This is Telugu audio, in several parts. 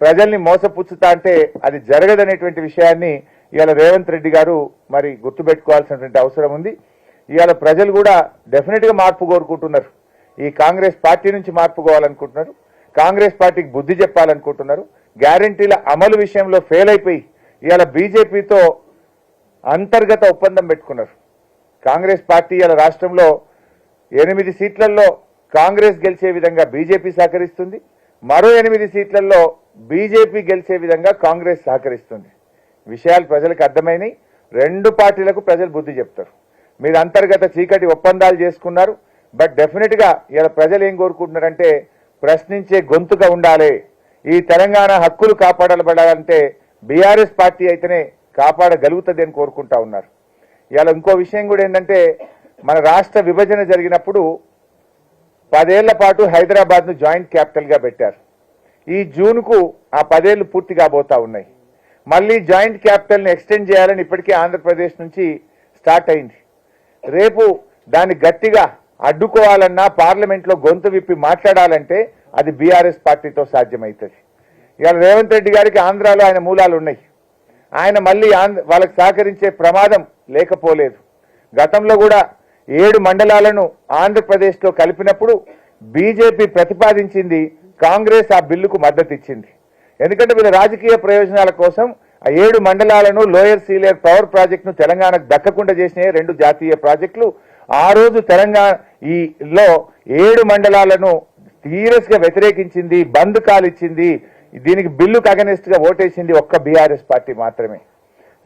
ప్రజల్ని మోసపుచ్చుతా అంటే అది జరగదనేటువంటి విషయాన్ని ఇవాళ రేవంత్ రెడ్డి గారు మరి గుర్తుపెట్టుకోవాల్సినటువంటి అవసరం ఉంది. ఇవాళ ప్రజలు కూడా డెఫినెట్గా మార్పు కోరుకుంటున్నారు. ఈ కాంగ్రెస్ పార్టీ నుంచి మార్పు కోవాలనుకుంటున్నారు. కాంగ్రెస్ పార్టీకి బుద్ధి చెప్పాలనుకుంటున్నారు. గ్యారంటీల అమలు విషయంలో ఫెయిల్ అయిపోయి ఇవాళ బీజేపీతో అంతర్గత ఒప్పందం పెట్టుకున్నారు. కాంగ్రెస్ పార్టీ ఇవాళ రాష్ట్రంలో ఎనిమిది సీట్లలో కాంగ్రెస్ గెలిచే విధంగా బీజేపీ సహకరిస్తుంది. మరో ఎనిమిది సీట్లలో బీజేపీ గెలిచే విధంగా కాంగ్రెస్ సహకరిస్తుంది. విషయాలు ప్రజలకు అర్థమైనవి రెండు పార్టీలకు ప్రజలు బుద్ధి చెప్తారు. మీరు అంతర్గత చీకటి ఒప్పందాలు చేసుకున్నారు. బట్ డెఫినెట్గా ఇలా ప్రజలు ఏం కోరుకుంటున్నారంటే ప్రశ్నించే గొంతుగా ఉండాలి. ఈ తెలంగాణ హక్కులు కాపాడబడాలంటే బీఆర్ఎస్ పార్టీ అయితేనే కాపాడగలుగుతుంది అని కోరుకుంటా ఉన్నారు. ఇవాళ ఇంకో విషయం కూడా ఏంటంటే మన రాష్ట్ర విభజన జరిగినప్పుడు పదేళ్ళ పాటు హైదరాబాద్ను జాయింట్ క్యాపిటల్గా పెట్టారు. ఈ జూన్కు ఆ పదేళ్ళు పూర్తి కాబోతా ఉన్నాయి. మళ్ళీ జాయింట్ క్యాపిటల్ని ఎక్స్టెండ్ చేయాలని ఇప్పటికే ఆంధ్రప్రదేశ్ నుంచి స్టార్ట్ అయింది. రేపు దాన్ని గట్టిగా అడ్డుకోవాలన్నా పార్లమెంట్లో గొంతు విప్పి మాట్లాడాలంటే అది బీఆర్ఎస్ పార్టీతో సాధ్యమవుతుంది ఇవాళ రేవంత్ రెడ్డి గారికి ఆంధ్రాలో ఆయన మూలాలు ఉన్నాయి. ఆయన మళ్ళీ వాళ్ళకి సహకరించే ప్రమాదం లేకపోలేదు. గతంలో కూడా ఏడు మండలాలను ఆంధ్రప్రదేశ్లో కలిపినప్పుడు బీజేపీ ప్రతిపాదించింది కాంగ్రెస్ ఆ బిల్లుకు మద్దతు ఇచ్చింది ఎందుకంటే వీళ్ళ రాజకీయ ప్రయోజనాల కోసం ఆ ఏడు మండలాలను లోయర్ సీలియర్ పవర్ ప్రాజెక్టును తెలంగాణకు దక్కకుండా చేసిన రెండు జాతీయ ప్రాజెక్టులు. ఆ రోజు తెలంగాణ ఈ లో ఏడు మండలాలను సీరియస్గా వ్యతిరేకించింది బంద్ కాలిచ్చింది దీనికి బిల్లుకు అగనెస్ట్గా ఓటేసింది ఒక్క బీఆర్ఎస్ పార్టీ మాత్రమే.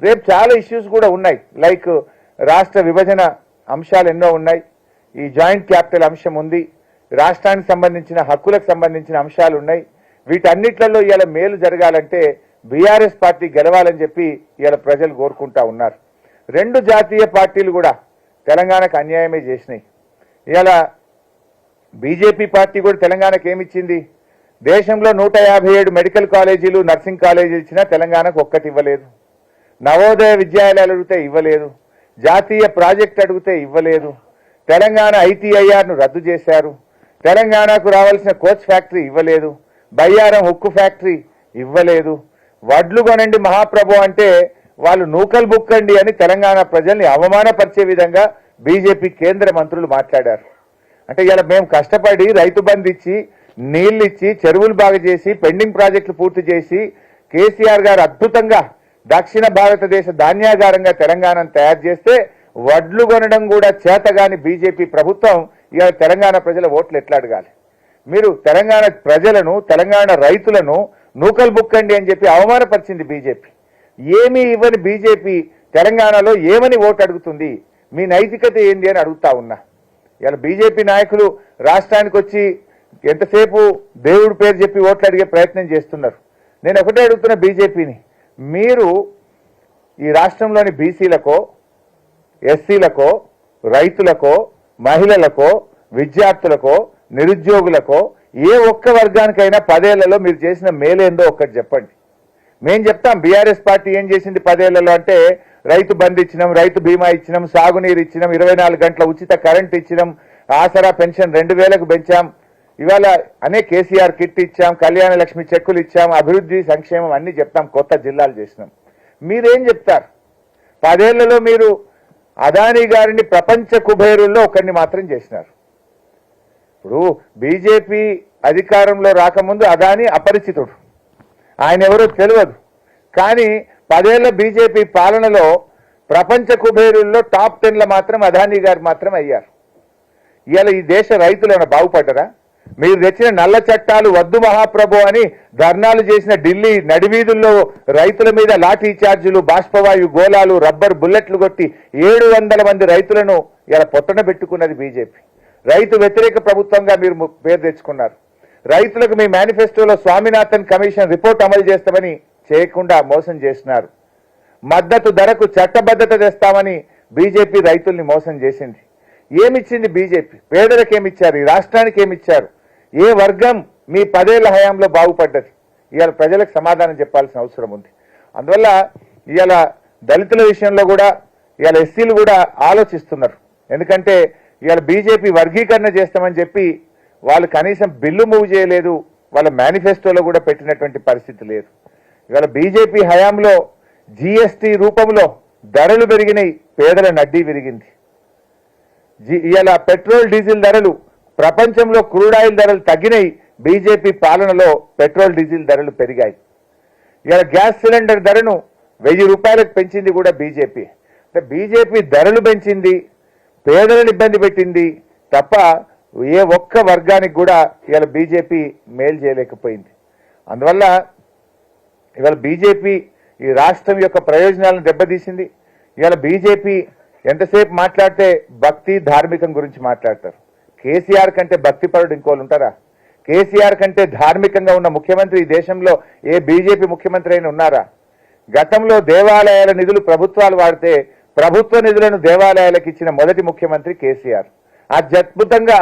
రేపు చాలా ఇష్యూస్ కూడా ఉన్నాయి. లైక్ రాష్ట్ర విభజన అంశాలు ఎన్నో ఉన్నాయి. ఈ జాయింట్ క్యాపిటల్ అంశం ఉంది. రాష్ట్రానికి సంబంధించిన హక్కులకు సంబంధించిన అంశాలు ఉన్నాయి. వీటన్నిట్లలో ఇవాళ మేలు జరగాలంటే బీఆర్ఎస్ పార్టీ గెలవాలని చెప్పి ఇవాళ ప్రజలు కోరుకుంటా ఉన్నారు. రెండు జాతీయ పార్టీలు కూడా తెలంగాణకు అన్యాయమే చేసినాయి. ఇవాళ బీజేపీ పార్టీ కూడా తెలంగాణకు ఏమిచ్చింది? దేశంలో నూట యాభై ఏడు మెడికల్ కాలేజీలు నర్సింగ్ కాలేజీలు ఇచ్చినా తెలంగాణకు ఒక్కటి ఇవ్వలేదు. నవోదయ విద్యాలయాలు అడిగితే ఇవ్వలేదు. జాతీయ ప్రాజెక్ట్ అడిగితే ఇవ్వలేదు. తెలంగాణ ఐటీఐఆర్ను రద్దు చేశారు. తెలంగాణకు రావాల్సిన కోచ్ ఫ్యాక్టరీ ఇవ్వలేదు. బయ్యారం ఉక్కు ఫ్యాక్టరీ ఇవ్వలేదు. వడ్లు కొనండి మహాప్రభు అంటే వాళ్ళు నూకలు బుక్కండి అని తెలంగాణ ప్రజల్ని అవమానపరిచే విధంగా బీజేపీ కేంద్ర మంత్రులు మాట్లాడారు. అంటే ఇలా మేము కష్టపడి రైతు బంధు ఇచ్చి నీళ్ళు ఇచ్చి చెరువులు బాగు చేసి పెండింగ్ ప్రాజెక్టులు పూర్తి చేసి కేసీఆర్ గారు అద్భుతంగా దక్షిణ భారతదేశ ధాన్యాగారంగా తెలంగాణను తయారు చేస్తే వడ్లు కొనడం కూడా చేతగాని బీజేపీ ప్రభుత్వం ఇవాళ తెలంగాణ ప్రజల ఓట్లు ఎట్లా అడగాలి మీరు తెలంగాణ ప్రజలను తెలంగాణ రైతులను నూకలు బుక్కండి అని చెప్పి అవమానపరిచింది బీజేపీ. ఏమీ ఇవ్వని బీజేపీ తెలంగాణలో ఏమని ఓటు అడుగుతుంది? మీ నైతికత ఏంది అని అడుగుతా ఉన్నా. ఇలా బీజేపీ నాయకులు రాష్ట్రానికి వచ్చి ఎంతసేపు దేవుడి పేరు చెప్పి ఓట్లు అడిగే ప్రయత్నం చేస్తున్నారు. నేను ఒకటే అడుగుతున్నా బీజేపీని. మీరు ఈ రాష్ట్రంలోని బీసీలకో ఎస్సీలకో రైతులకో మహిళలకో విద్యార్థులకో నిరుద్యోగులకో ఏ ఒక్క వర్గానికైనా పదేళ్ళలో మీరు చేసిన మేలేందో ఒక్కటి చెప్పండి. మేము చెప్తాం బీఆర్ఎస్ పార్టీ ఏం చేసింది పదేళ్ళలో అంటే రైతు బంద్ ఇచ్చినాం రైతు బీమా ఇచ్చినాం సాగునీరు ఇచ్చినాం ఇరవై నాలుగు గంటల ఉచిత కరెంట్ ఇచ్చినాం ఆసరా పెన్షన్ రెండు వేలకు పెంచాం ఇవాళ అనే కేసీఆర్ కిట్ ఇచ్చాం కళ్యాణ లక్ష్మి చెక్కులు ఇచ్చాం అభివృద్ధి సంక్షేమం అన్ని చెప్తాం కొత్త జిల్లాలు చేసినాం. మీరేం చెప్తారు? పదేళ్ళలో మీరు అదానీ గారిని ప్రపంచ కుబేరుల్లో ఒకరిని మాత్రం చేసినారు. ఇప్పుడు బీజేపీ అధికారంలో రాకముందు అదాని అపరిచితుడు. ఆయన ఎవరో తెలియదు. కానీ పదేళ్ళ బీజేపీ పాలనలో ప్రపంచ కుబేరుల్లో టాప్ టెన్లో మాత్రం అదానీ గారు మాత్రం అయ్యారు. ఇవాళ ఈ దేశ రైతులు ఏమైనా బాగుపడ్డరా? మీరు తెచ్చిన నల్ల చట్టాలు వద్దు మహాప్రభు అని ధర్నాలు చేసిన ఢిల్లీ నడివీధుల్లో రైతుల మీద లాఠీ ఛార్జీలు బాష్పవాయు గోళాలు రబ్బర్ బుల్లెట్లు కొట్టి ఏడు వందల మంది రైతులను ఇలా పొట్టన పెట్టుకున్నది బీజేపీ. రైతు వ్యతిరేక ప్రభుత్వంగా మీరు పేరు తెచ్చుకున్నారు. రైతులకు మీ మేనిఫెస్టోలో స్వామినాథన్ కమిషన్ రిపోర్ట్ అమలు చేస్తామని చేయకుండా మోసం చేసినారు. మద్దతు ధరకు చట్టబద్ధత తెస్తామని బీజేపీ రైతుల్ని మోసం చేసింది. ఏమిచ్చింది బీజేపీ? పేదలకు ఏమిచ్చారు ఈ రాష్ట్రానికి ఏమిచ్చారు ఏ వర్గం మీ పదేళ్ళ హయాంలో బాగుపడ్డది? ఇవాళ ప్రజలకు సమాధానం చెప్పాల్సిన అవసరం ఉంది. అందువల్ల ఇవాళ దళితుల విషయంలో కూడా ఇవాళ ఎస్సీలు కూడా ఆలోచిస్తున్నారు. ఎందుకంటే ఇవాళ బీజేపీ వర్గీకరణ చేస్తామని చెప్పి వాళ్ళు కనీసం బిల్లు మూవ్ చేయలేదు. వాళ్ళ మేనిఫెస్టోలో కూడా పెట్టినటువంటి పరిస్థితి లేదు. ఇవాళ బీజేపీ హయాంలో జీఎస్టీ రూపంలో ధరలు పెరిగినాయి పేదల నడ్డీ విరిగింది. ఇలా పెట్రోల్ డీజిల్ ధరలు ప్రపంచంలో క్రూడ్ ఆయిల్ ధరలు తగ్గినాయి. బీజేపీ పాలనలో పెట్రోల్ డీజిల్ ధరలు పెరిగాయి. ఇలా గ్యాస్ సిలిండర్ ధరను వెయ్యి రూపాయలకు పెంచింది కూడా బీజేపీ. అంటే బీజేపీ ధరలు పెంచింది పేదలను ఇబ్బంది పెట్టింది తప్ప ఏ ఒక్క వర్గానికి కూడా ఇవాళ బీజేపీ మేలు చేయలేకపోయింది. అందువల్ల ఇవాళ బీజేపీ ఈ రాష్ట్రం యొక్క ప్రయోజనాలను దెబ్బతీసింది. ఇవాళ బీజేపీ ఎంతసేపు మాట్లాడితే భక్తి ధార్మికం గురించి మాట్లాడతారు? కేసీఆర్ కంటే భక్తిపరుడు ఇంకోళ్ళు ఉంటారా? కేసీఆర్ కంటే ధార్మికంగా ఉన్న ముఖ్యమంత్రి ఈ దేశంలో ఏ బీజేపీ ముఖ్యమంత్రి అయినా ఉన్నారా? గతంలో దేవాలయాల నిధులు ప్రభుత్వాలు వాడితే ప్రభుత్వ నిధులను దేవాలయాలకు ఇచ్చిన మొదటి ముఖ్యమంత్రి కేసీఆర్. అత్యద్భుతంగా